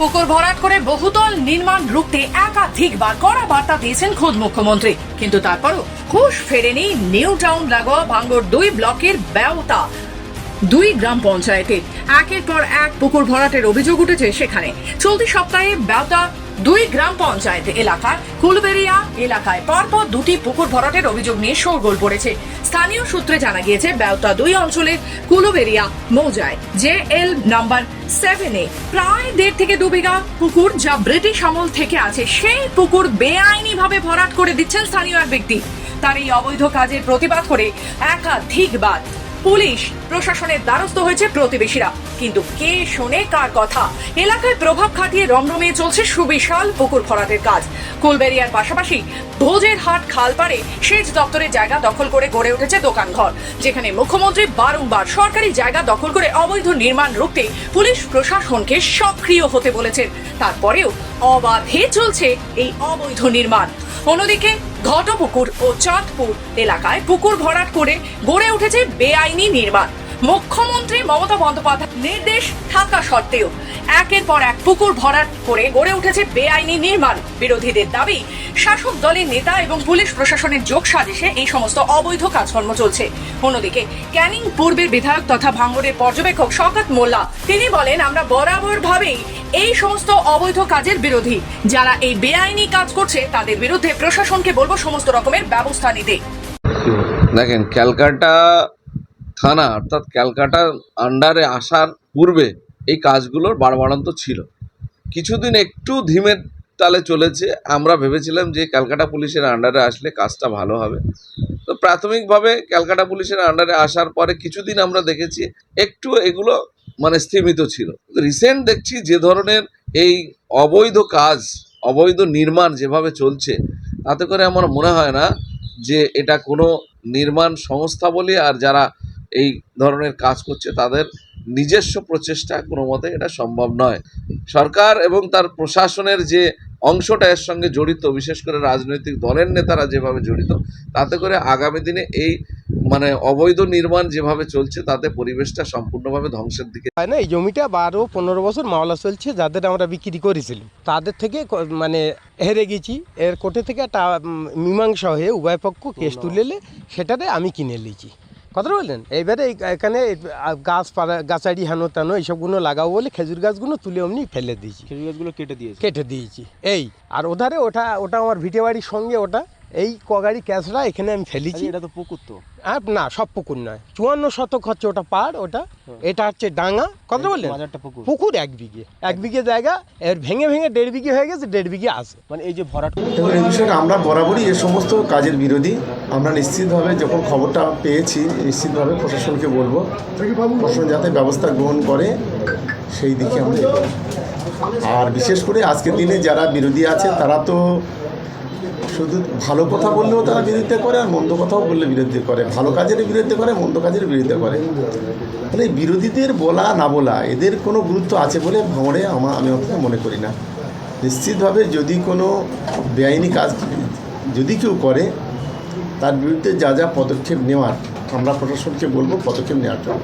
পুকুর ভরাট করে বহুতল নির্মাণ রুখতে একাধিকবার কড়া বার্তা দিয়েছেন খোদ মুখ্যমন্ত্রী। কিন্তু তারপরও হুশ ফেরেনি নিউ টাউন লাগোয়া ভাঙ্গর দুই ব্লকের ব্যবতা দুই গ্রাম পঞ্চায়েতের। একের পর এক পুকুর ভরাটের অভিযোগ উঠেছে সেখানে। চলতি সপ্তাহে ব্যবতা দুই গ্রাম পঞ্চায়েত এলাকার কুলবেরিয়া এলাকায় পরপর দুটি পুকুর ভরাটের অভিযোগ নিয়ে শোরগোল পড়েছে। স্থানীয় সূত্রে জানা গিয়েছে ব্যবতা দুই অঞ্চলের কুলবেরিয়া মৌজায় জে এল নাম্বার সেভেনে প্রায় দেড় থেকে দু বিঘা পুকুর যা ব্রিটিশ আমল থেকে আছে, সেই পুকুর বেআইনিভাবে ভরাট করে দিচ্ছেন স্থানীয় এক ব্যক্তি। তার এই অবৈধ কাজের প্রতিবাদ করে একাধিকবার পুলিশ প্রশাসনের দ্বারস্থ হয়েছে প্রতিবেশীরা। কিন্তু কে শোনে কার কথা? এলাকায় প্রভাব খাটিয়ে রমরমিয়ে চলছে সুবিশাল পুকুর ভরাটের কাজ। কুলবেরিয়ার পাশাপাশি ভোজের হাট খালপাড়ে সেচ দপ্তরের জায়গা দখল করে গড়ে উঠেছে দোকানঘর, যেখানে মুখ্যমন্ত্রী বারংবার সরকারি জায়গা দখল করে অবৈধ নির্মাণ রুখতে পুলিশ প্রশাসনকে সক্রিয় হতে বলেছেন। তারপরেও অবাধে চলছে এই অবৈধ নির্মাণ। অন্যদিকে ঘটপুকুর ও চাঁদপুর এলাকায় পুকুর ভরাট করে গড়ে উঠেছে বেআইনি নির্মাণ। মুখ্যমন্ত্রী মমতা বন্দ্যোপাধ্যায় নির্দেশ থাকা সত্ত্বেও একের পর এক পুকুর ভরাট করে গড়ে উঠেছে বেআইনি নির্মাণ। বিরোধীদের দাবি, শাসক দলের নেতা এবং পুলিশ প্রশাসনের যোগ সাজেশে এই সমস্ত অবৈধ কাজকর্ম চলছে। অন্যদিকে, ক্যানিং পূর্বের বিধায়ক তথা ভাঙ্গরের পর্যবেক্ষক শওকত মোল্লা, তিনি বলেন, আমরা বরাবর ভাবেই এই সমস্ত অবৈধ কাজের বিরোধী। যারা এই বেআইনি কাজ করছে, তাদের বিরুদ্ধে প্রশাসনকে বলব সমস্ত রকমের ব্যবস্থা নিতে। দেখেন, ক্যালকাটা থানা, অর্থাৎ ক্যালকাটার আন্ডারে আসার পূর্বে এই কাজগুলোর বাড়বাড়ন্ত ছিল। কিছুদিন একটু ধীমের তালে চলেছে। আমরা ভেবেছিলাম যে ক্যালকাটা পুলিশের আন্ডারে আসলে কাজটা ভালো হবে। তো প্রাথমিকভাবে ক্যালকাটা পুলিশের আন্ডারে আসার পরে কিছুদিন আমরা দেখেছি একটু এগুলো মানে স্থিমিত ছিল। রিসেন্ট দেখছি যে ধরনের এই অবৈধ কাজ, অবৈধ নির্মাণ যেভাবে চলছে, তাতে করে আমার মনে হয় না যে এটা কোনো নির্মাণ সংস্থা বলি আর যারা এই ধরনের কাজ করছে, তাদের নিজস্ব প্রচেষ্টা কোনো মতে এটা সম্ভব নয়। সরকার এবং তার প্রশাসনের যে অংশটা এর সঙ্গে জড়িত, বিশেষ করে রাজনৈতিক দলের নেতারা যেভাবে জড়িত, তাতে করে আগামী দিনে এই মানে অবৈধ নির্মাণ যেভাবে চলছে, তাতে পরিবেশটা সম্পূর্ণভাবে ধ্বংসের দিকে হয় না, এই জমিটা বারো পনেরো বছর মামলা চলছে, যাদের আমরা বিক্রি করেছিলাম। তাদের থেকে মানে হেরে গেছি। এর কোর্টে থেকে একটা মীমাংসা হয়ে উভয় পক্ষ কেস তুলেলে সেটাতে আমি কিনে নিয়েছি কথা বললেন? এইবারে এই- এখানে গাছ পাড়া গাছাড়ি হানো টানো এইসবগুলো লাগাবো বলে খেজুর গাছগুলো তুলে অমনি ফেলে দিয়েছি। খেজুর গাছগুলো কেটে দিয়েছি? কেটে দিয়েছি। এই আর ওধারে ওটা ওটা আমার ভিটে বাড়ির সঙ্গে ওটা এই কগাড়ি ক্যাশরা এখানে আমি ফেলেছি। এটা তো পুকুর তো। আর না সব পুকুর নয়। চুয়ান্ন শতক হচ্ছে ওটা পাড় ওটা। এটা হচ্ছে ডাঙা। কথা বললেন? মাঝারটা পুকুর। পুকুর এক বিঘে। এক বিঘে জায়গা এর ভেঙে ভেঙে দেড় বিঘে হয়ে গেছে দেড় বিঘে আছে। মানে এই যে ভরাট দেখুন এই বিষয়টা আমরা বরাবরই এ সমস্ত কাজের বিরোধী। আমরা নিশ্চিতভাবে যখন খবরটা পেয়েছি নিশ্চিতভাবে প্রশাসনকে বলব প্রশাসন যাতে ব্যবস্থা গ্রহণ করে সেই দিকে আমরা আর বিশেষ করে আজকের দিনে যারা বিরোধী আছে তারা তো শুধু ভালো কথা বললেও তারা বিরোধিতা করে আর মন্দ কথাও বললে বিরোধিতা করে। ভালো কাজের বিরোধিতা করে, মন্দ কাজের বিরোধিতা করে। তাহলে বিরোধীদের বলা, না বলা, এদের কোনো গুরুত্ব আছে বলে ভাঙড়ে আমার আমি অন্তত মনে করি না। নিশ্চিতভাবে যদি কোনো বেআইনি কাজ যদি কেউ করে, তার বিরুদ্ধে যা যা পদক্ষেপ নেওয়ার, আমরা প্রশাসনকে বলব, পদক্ষেপ নেওয়ার জন্য।